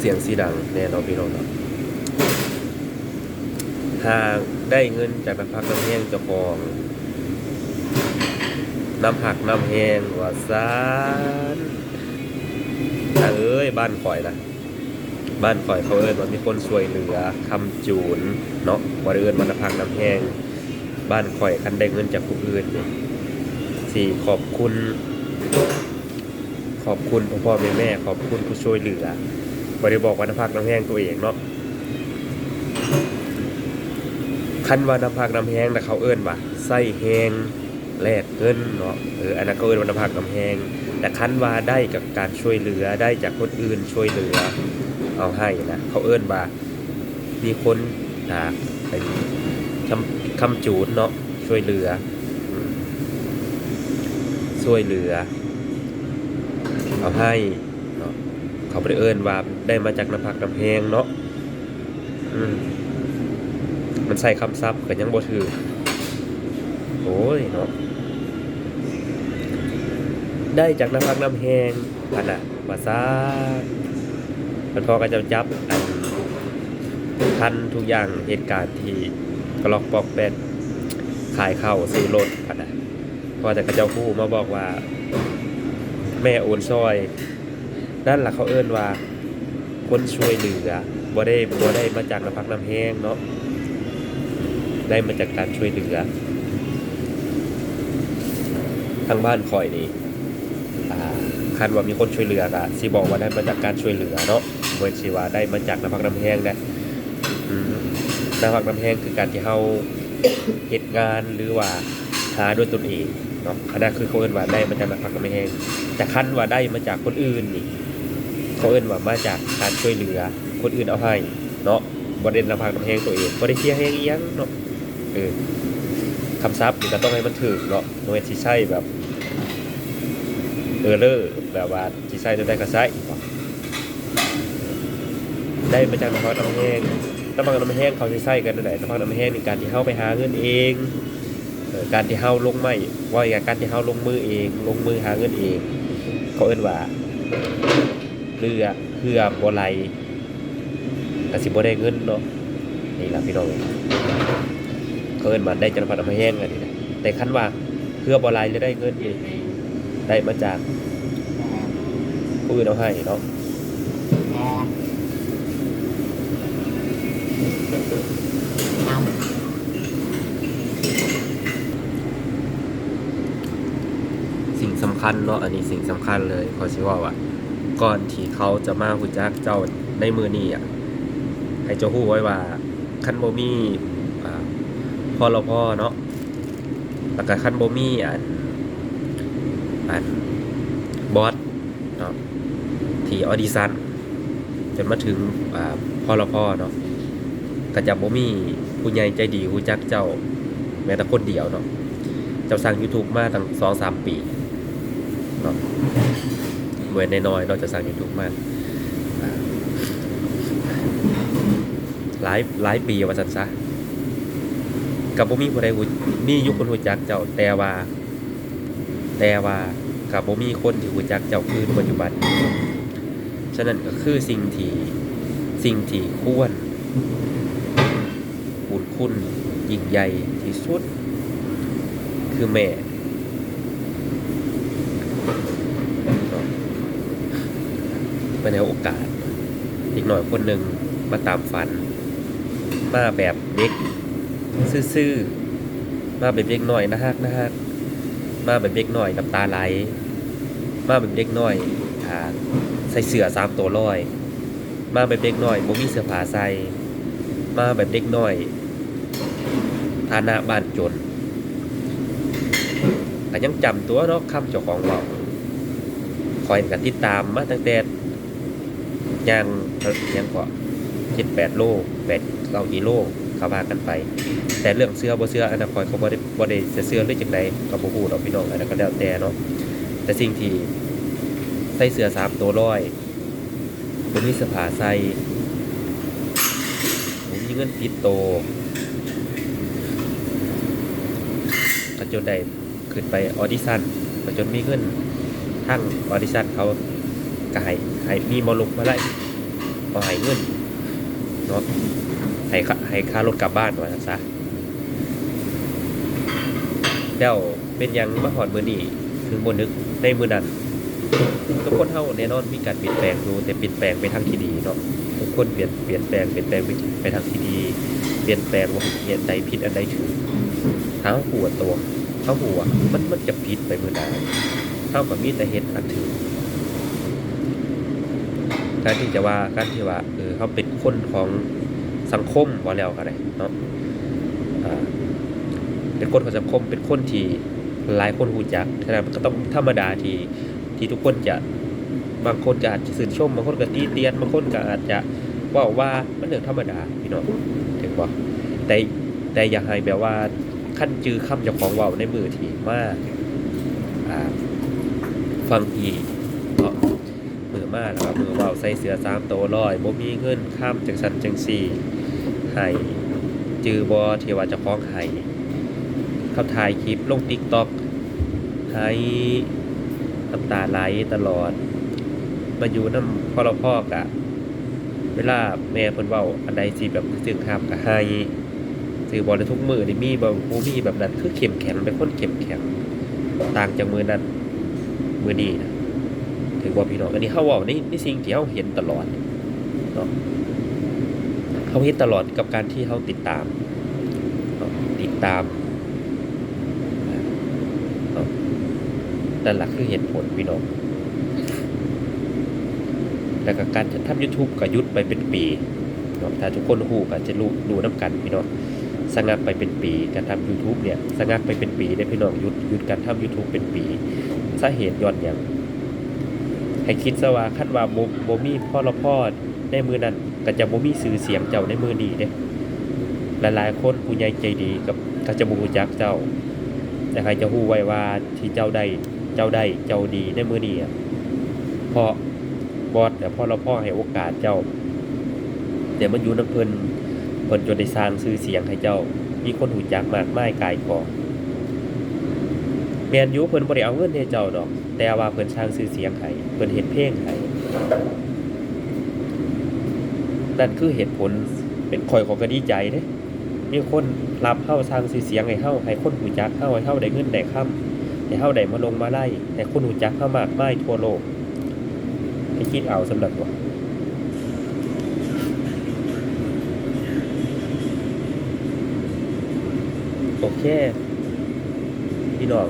เสียงสีดังแน่นอนพี่น้องเนาะหากได้เงินจากน้ำพักน้ำแห้งเจ้าของน้ำผักน้ำแห้งว่าซานเอ้ยบ้านข่อยนะบ้านข่อยเขาเอิ้นว่ามีคนช่วยเหลือคำจูนเนาะบ่ได้เอิ้นว่าน้ำผักน้ำแห้งบ้านข่อยคันได้เงินจากผู้อื่นนี่สี่ขอบคุณ ขอบคุณพ่อพ่อแม่แม่ขอบคุณผู้ช่วยเหลือ บริบอกว่าน้ำพักน้ำแห้งตัวเองเนาะคันว่าน้ำพักน้ำแห้งแต่เขาเอิ้นว่าไส้แห้งแลกเงินเนาะเอออันนั้นเขาเอิ้นว่าน้ำพักน้ำแห้งแต่คันว่าได้กับการช่วยเหลือได้จากคนอื่นช่วยเหลือเอาให้นะเขาเอิ้นว่ามีคนอ่าเป็นคำคำจูนเนาะช่วยเหลือช่วยเหลือ เอาให้เนาะ เขาบ่ไปเอิ้นว่าได้มาจากน้ำพักน้ำแหงเนาะอืมมันใส่คำซับก็ยังบ่ถือโอ้ยเนาะได้จากน้ำพักน้ำแหงพันน่ะว่าซามันพอก็จะจับอันทันทุกอย่างเหตุการณ์ที่กระลอกปอกแปดขายเข้าซื้อรถพันน่ะพอแต่กระเจ้าคู่มาบอกว่า แม่โอนซอย นั่นแหละเขาเอิ้นว่าคนช่วยเหลือบ่ได้บ่ได้มาจากน้ำพักน้ำแห้งเนาะได้มาจากการช่วยเหลือทางบ้านคอยนี่คันว่ามีคนช่วยเหลือก็สิบอกว่าได้มาจากการช่วยเหลือเนาะบ่สิว่าได้มาจากน้ำพักน้ำแห้งนะน้ำพักน้ำแห้งคือการที่เฮาเฮ็ดงานหรือว่าหาด้วยตนเองเนาะอันนั้นคือเขาเอิ้นว่าได้มาจากน้ำพักน้ำแห้งแต่คันว่าได้มาจากคนอื่นนี่ เขาเอิ้นว่ามาจากการช่วยเหลือ คนอื่นเอาให้เนาะบ่ได้นำพักน้ำแห้งตัวเองบ่ได้เสียแห้งอียงเนาะเออคำศัพท์นี่ก็ต้องให้มันถูกเนาะบ่แม่นสิใช้แบบเออเลอร์แบบว่าสิใช้ตัวใดก็ใช้ได้มาจากน้ำพักน้ำแห้งน้ำพักน้ำแห้งเขาสิใช้กันนั่นแหละน้ำพักน้ำแห้งในการที่เฮาไปหาเงินเองการที่เฮาลงไม้ว่าอย่างการที่เฮาลงมือเอง ลงมือหาเงินเองเขาเอิ้นว่า เรือเพื่อบ่ไหลกสิบ่ได้เงินเนาะนี่ล่ะพี่น้องเขาเอินว่าได้จันพันมาแห้งอันนี้นะแต่คันว่าเพื่อบ่ไหลจะได้เงินนี่ได้มาจากผู้อื่นเอาให้เนาะสิ่งสำคัญเนาะอันนี้สิ่งสำคัญเลยขอสิว่าว่า ก่อนที่เขาจะมาฮู้จักเจ้าในมือนี้อะให้เจ้าฮู้ไว้ว่าคันบ่มีอ่าพอเราพ่อเนาะแล้วก็คันโบมี่อันอันบอสเนาะที่ออดิชั่นจนมาถึงอ่าพอเราพ่อเนาะก็จะบ่มีผู้ใหญ่ใจดีฮู้จักเจ้า แม้แต่คนเดียวเนาะเจ้าสร้าง YouTube มาตั้ง2-3ปีเนาะเหมือนน้อยๆเนาจะสร้าง YouTube มาอ่าหลายหลายปีว่าซั่นซะกับบ่มีผู้ใดมียู่คนฮู้จักเจ้าแต่ว่า แต่ว่ากับบ่มีคนที่รู้จักเจ้าคือปัจจุบัน ฉะนั้นก็คือสิ่งที่สิ่งที่ควรบุญคุณยิ่งใหญ่ที่สุด คือแม่ ไปในโอกาส อีกหน่อยคนหนึ่งมาตามฝัน มาแบบเด็ก ซื่อๆ มาแบบเด็กหน่อยนะฮักนะฮักมาแบบเด็กน้อยกับตาไหล มาแบบเด็กน้อยอ่าใส่เสื้อสามตัวร้อย มาแบบเด็กน้อยบ่มีเสื้อผ้าใส่ มาแบบเด็กน้อยฐานะบ้านจนก็ยังจำตัวเนาะคำเจ้าของเว้าคอยกันติดตามมาตั้งแต่ ย่างเอ่อยังก็เจ็ดแปดโลแปดเก้ากิโลเขาพากันไป แต่เรื่องเสื้อบ่เสื้ออนนั้นคอยเขาบ่ได้บ่ได้เสื้อหรือจังไดก็บ่ฮู้ดอกพี่น้องอันนั้นก็แล้วแต่เนาะแต่สิ่งที่ใส่เสื้อสามตัวร้อยบ่มีสื้อผ้าใส่บ่มีเงินติดโตจนได้ขึ้นไปออดิชั่นจนมีเงินทั้งออดิชั่นเขา ก็ให้ให้มีบ่ลงมาไล่เอาให้เงินเนาะให้ค่าให้ค่ารถกลับบ้านว่าซั่นซะแล้วเป็นยังมาฮอดมื้อนี้ถึงบ่นึกในมือนั้นทุกคนเฮาแน่นอนมีการเปลี่ยนแปลงอยู่แต่เปลี่ยนแปลงไปทางที่ดีเนาะทุกคนเปลี่ยนเปลี่ยนแปลงเปลี่ยนแปลงไปไปทางที่ดี เปลี่ยนแปลงว่าเห็นใดผิดอันใดถูกเฮาหัวตัวเฮาหัวมันมันจะผิดไปมื้อใดเฮาก็มีแต่เฮ็ดอันถูก การที่จะว่าการที่ว่าเออเฮาเป็นคนของสังคมว่าแล้วก็ได้เนาะเป็นคนของสังคมเป็นคนที่หลายคนรู้จักฉะนั้นมันก็ต้องธรรมดาที่ที่ทุกคนจะบางคนก็อาจจะสื่นชมบางคนก็ตีเตียนบางคนก็อาจจะว่าว่ามันเรื่องธรรมดาพี่น้องถึงบ่แต่แต่อย่าให้แบบว่าขั้นจือคำจ้าของว้าในมือที่มากฟังอีเนาะมือมาก แล้วก็มือเว้าใส่เสือสามโตวร้อยบ่มีเงินข้ามจังสันจังสี่ให้จือบ่ที่ว่าเจ้าของให้เขาถ่ายคลิปลง TikTok ให้น้ำตาไหลตลอด มาอยู่น้ำพ่อเราพ่อกะ เวลาแม่เพิ่นเว้าอันใดสิแบบสึกครับก็ให้สื่อบ่ได้ทุกมือนี่มีบ่บ่มีแบบนั้นคือเข้มแข็งเป็นคนเข้มแข็ง ต่างจากมือนั้นมือนี้นะ ถือว่าพี่น้องอันนี้เฮาว้าในในสิ่งที่เฮาเห็นตลอดเนาะเฮาเห็นตลอดกับการที่เฮาติดตามติดตามเนาะนั่นแหละคือเหตุผลพี่น้องแล้วก็การทำ YouTube ก็หยุดไปเป็นปีเนาะถ้าทุกคนฮู้ก็จะรู้ดูน้ำกันพี่น้องสงักไปเป็นปีการทำ YouTube เนี่ยสงักไปเป็นปีได้พี่น้องยุดยุดการทำ YouTube เป็นปีสาเหตุย้อนหยัง ให้คิดซะว่าคันว่าบ่บ่มีพ่อละพ่อในมือนั้นก็จะบ่มีชื่อเสียงเจ้าในมือนี้เด้หลายๆคนผู้ใหญ่ใจดีกับก็จะบูจักเจ้าแต่ใครจะฮู้ไว้ว่าที่เจ้าได้เจ้าได้เจ้าดีในมือนี้อะเพราะบอสแต่พ่อเราพ่อให้โอกาสเจ้าแต่มันอยู่น้ำเพิ่นเพิ่นจนได้สร้างชื่อเสียงให้เจ้ามีคนหูจักมากมายกายกอง แมนยูเพิ่นบ่ได้เอาเงินให้เจ้าดอก แต่ว่าเพิ่นสร้างชื่อเสียงให้เพิ่นเฮ็ดเพลงให้นั่นคือเหตุผลเป็นข่อยของก็ดีใจเด้มีคนรับเฮาสร้างชื่อเสียงให้เฮาให้คนหูจักเฮาให้เฮาได้เงินได้ค่ำให้เฮาได้มาลงมาไล่ให้คนหูจักเฮามากมายทั่วโลกให้คิดเอาสำหรับว่าโอเค พี่น้อง